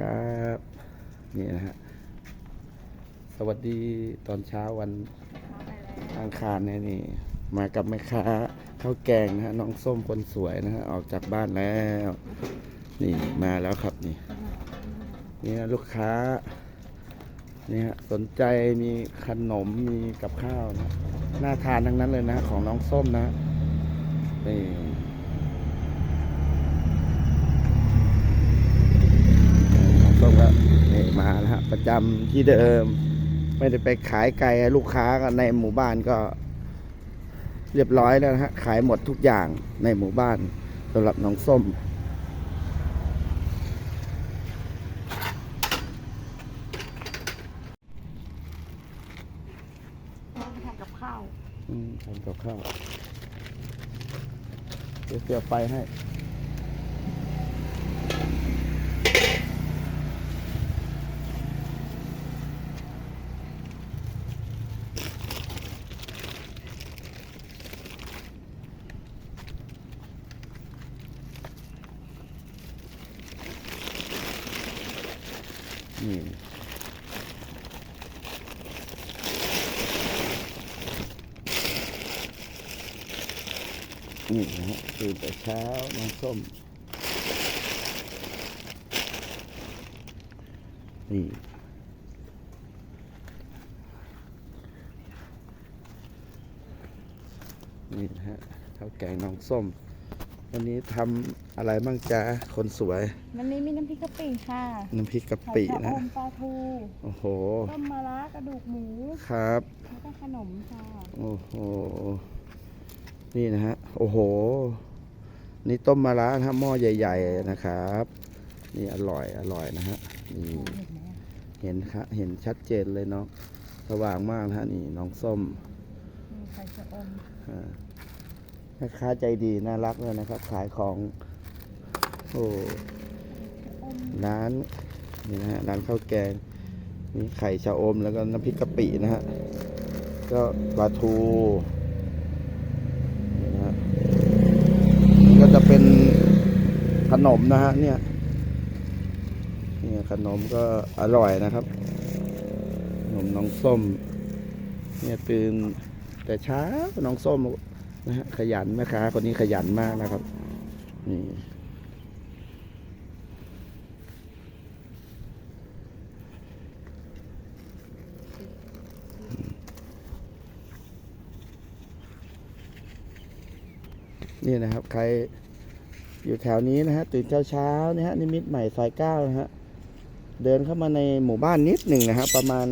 ครับนี่นะฮะสวัสดีตอนเช้าวันอังคารเนี่ยนี่ มากับแม่ค้าข้าวแกงนะฮะน้องส้มคนสวยนะฮะออกจากบ้านแล้ว นี่มาแล้วครับนี่นี่นะลูกค้านี่ฮะสนใจมีขนมมีกับข้าวนะน่าทานทั้งนั้นเลยนะของน้องส้มนะนี่ น้องส้มก็นี่มาแล้วฮะ ประจำที่เดิม ไม่ได้ไปขายไกลลูกค้าก็ในหมู่บ้านก็ เรียบร้อยแล้วนะฮะขายหมดทุกอย่างในหมู่บ้านสำหรับน้องส้มเราไปทำกับข้าว อืมทำกับข้าว เดี๋ยวเสียบไฟให้ นี่นี่นะฮะตื่นแต่เช้าน้องส้ม นี่นี่นะฮะข้าวแกงน้องส้ม วันนี้ทำอะไรบ้างจ๊ะคนสวย วันนี้มีน้ำพริกกะปิค่ะน้ำพริกกะไข่ปิชะอนะมปลาทูโอ้โห ต้มมะระกระดูกหมูครับ แล้วก็ขนมค่ะโอ้โห นี่นะฮะ โอ้โห นี่ต้มมะระนะฮะหม้อใหญ่ ๆ นะครับ นี่อร่อย อร่อยนะฮะ นี่ เห็นไหมอะเห็นครับเห็นชัดเจนเลยเนาะ สว่างมากนะฮะ นี่น้องส้ม มีไข่ชะอม อ่า แม่ค้าใจดีน่ารักเลยนะครับ ขายของ โอ้ร้านนี่นะฮะร้านข้าวแกงมีไข่ชะอมแล้วก็น้ำพริกกะปินะฮะก็ปลาทูนี่นะฮะก็จะเป็นขนมนะฮะเนี่ยเนี่ยขนมก็อร่อยนะครับ ขนมน้องส้ม เนี่ยตื่นแต่เช้าน้องส้ม นะฮะขยันแม่ค้าคนนี้ขยันมากนะครับนี่นี่นะครับ ใครอยู่แถวนี้นะฮะตื่นเช้าเช้านะฮะนิมิตใหม่ซอยเก้านะฮะเดินเข้ามาในหมู่บ้านนิดหนึ่งนะฮะประมาณ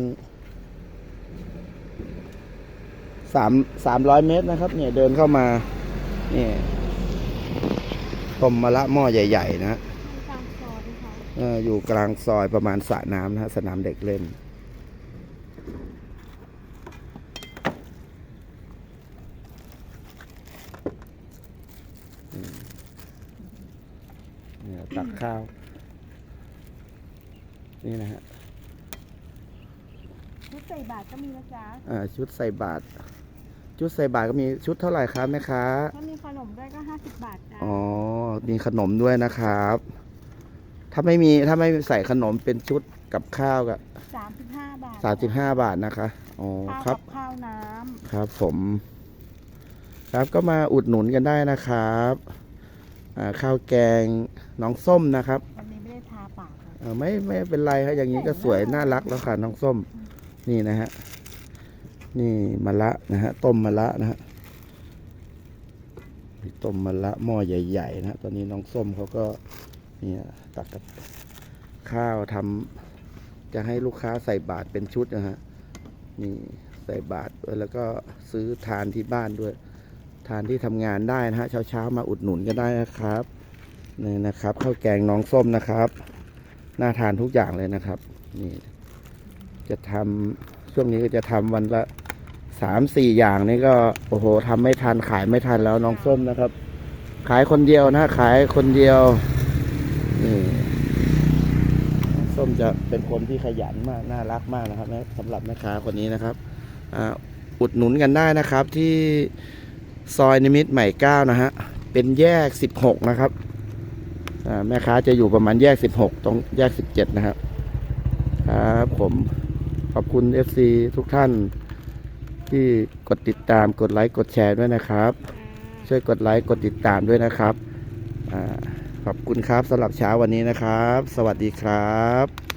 สามสามร้อยเมตรนะครับ เนี่ยเดินเข้ามาเนี่ยต้มมะละหม้อใหญ่ ๆ นะฮะตามซอยค่ะเอออยู่กลางซอยประมาณสระน้ำนะฮะสนามเด็กเล่นอืมเนี่ยตักข้าว นี่นะฮะ ชุดใส่บาตรก็มีนะจ๊ะ อ่า ชุดใส่บาตร ชุดใส่บาตรก็มีชุดเท่าไหร่ครับแม่ค้าถ้ามีขนมด้วยก็ห้าสิบบาทจ้ะอ๋อมีขนมด้วยนะครับ ถ้าไม่มีถ้าไม่ใส่ขนมเป็นชุดกับข้าวก็สามสิบห้าบาทสามสิบห้าบาทนะคะอ๋อข้าวครักับ บข้าวน้ำครับผม ครับก็มาอุดหนุนกันได้นะครับอ่าข้าวแกงน้องส้มนะครับวันนี้ไม่ได้ทาปากค่ะ เอ่อไม่ไม่เป็นไรครับอย่างนี้ก็สวยน่ารักแล้วค่ะน้องส้มนี่นะฮะ นี่มะละนะฮะต้มมะละนะฮะต้มมะละหม้อใหญ่ๆนะฮะตอนนี้น้องส้มเขาก็เนี่ยตักกับข้าวทำจะให้ลูกค้าใส่บาตรเป็นชุดนะฮะนี่ใส่บาตรแล้วก็ซื้อทานที่บ้านด้วย ทานที่ทำงานได้นะฮะเช้าๆมาอุดหนุนกันได้นะครับนี่นะครับข้าวแกงน้องส้มนะครับน่าทานทุกอย่างเลยนะครับ นี่ จะทำช่วงนี้ก็จะทำวันละ สามสี่อย่างนี่ก็โอ้โหทำไม่ทันขายไม่ทันแล้วน้องส้มนะครับ ขายคนเดียวนะขายคนเดียวนี่น้องส้มจะเป็นคนที่ขยันมากน่ารักมากนะครับนะสำหรับแม่ค้าคนนี้นะครับออุดหนุนกันได้นะครับที่ซอยนิมิตรใหม่เก้านะฮะเป็นแยกสิบหกนะครับแม่ค้าจะอยู่ประมาณแยก16ตรงแยก17นะครับครับผมขอบคุณ FC ทุกท่าน ที่กดติดตามกดไลค์กดแชร์ด้วยนะครับ ช่วยกดไลค์กดติดตามด้วยนะครับอาขอบคุณครับสำหรับเช้าวันนี้นะครับ สวัสดีครับ